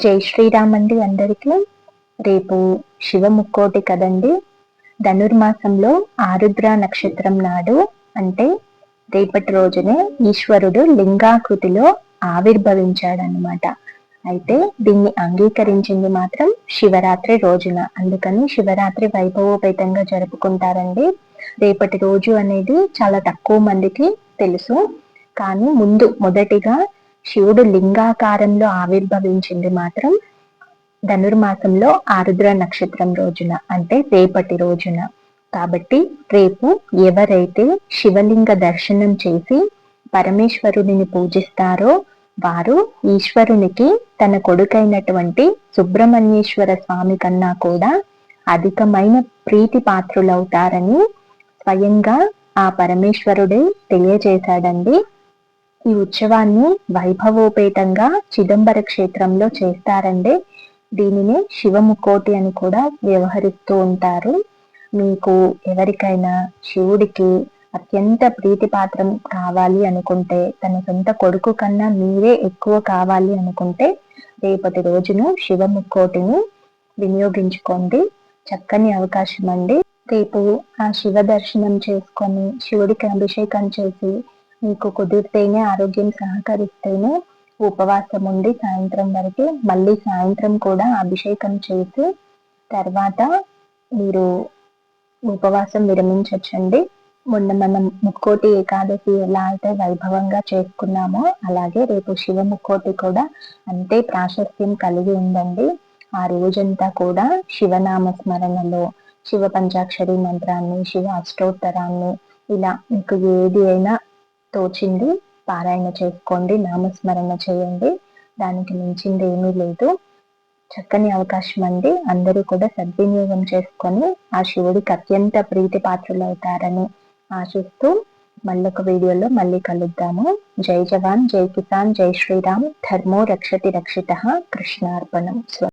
జై శ్రీరామ్ అండి అందరికీ. రేపు శివ ముక్కోటి కదండి. ధనుర్మాసంలో ఆరుద్ర నక్షత్రం నాడు అంటే రేపటి రోజునే ఈశ్వరుడు లింగాకృతిలో ఆవిర్భవించాడనమాట అయితే దీన్ని అంగీకరించింది మాత్రం శివరాత్రి రోజున. అందుకని శివరాత్రి వైభవోపేతంగా జరుపుకుంటారండి. రేపటి రోజు అనేది చాలా తక్కువ మందికి తెలుసు. కానీ ముందు మొదటిగా శివుడు లింగాకారంలో ఆవిర్భవించింది మాత్రం ధనుర్మాసంలో ఆరుద్ర నక్షత్రం రోజున అంటే రేపటి రోజున. కాబట్టి రేపు ఎవరైతే శివలింగ దర్శనం చేసి పరమేశ్వరుడిని పూజిస్తారో వారు ఈశ్వరునికి తన కొడుకైనటువంటి సుబ్రహ్మణ్యేశ్వర స్వామి కన్నా కూడా అధికమైన ప్రీతి పాత్రులవుతారని స్వయంగా ఆ పరమేశ్వరుడే తెలియజేశాడండి. ఈ ఉత్సవాన్ని వైభవోపేతంగా చిదంబర క్షేత్రంలో చేస్తారండి. దీనిని శివముకోటి అని కూడా వ్యవహరిస్తూ ఉంటారు. మీకు ఎవరికైనా శివుడికి అత్యంత ప్రీతిపాత్రం కావాలి అనుకుంటే తన సొంత కొడుకు కన్నా మీరే ఎక్కువ కావాలి అనుకుంటే రేపటి రోజును శివముక్కోటిని వినియోగించుకోండి. చక్కని అవకాశం అండి రేపు ఆ శివ దర్శనం చేసుకొని శివుడికి అభిషేకం చేసి మీకు కుదిరితేనే ఆరోగ్యం సహకరిస్తేనే ఉపవాసం ఉండి సాయంత్రం వరకు మళ్ళీ సాయంత్రం కూడా అభిషేకం చేసి తర్వాత మీరు ఉపవాసం విరమించవచ్చండి మొన్న మనం ముక్కోటి ఏకాదశి ఎలా అయితే వైభవంగా చేసుకున్నామో అలాగే రేపు శివ ముక్కోటి కూడా అంతే ప్రాశస్త్యం కలిగి ఉందండి. ఆ రోజంతా కూడా శివనామ స్మరణలో శివ పంచాక్షరి మంత్రాన్ని శివ అష్టోత్తరాన్ని ఇలా మీకు ఏది అయినా తోచింది. పారాయణ చేసుకోండి నామస్మరణ చేయండి. దానికి మించింది ఏమీ లేదు. చక్కని అవకాశం అండి. అందరూ కూడా సద్వినియోగం చేసుకొని ఆ శివుడికి అత్యంత ప్రీతి పాత్రలు అవుతారని ఆశిస్తూ మళ్ళొక వీడియోలో మళ్ళీ కలుద్దాము. జై జవాన్ జై కిసాన్ జై శ్రీరామ్. ధర్మో రక్షతి రక్షిత. కృష్ణార్పణం.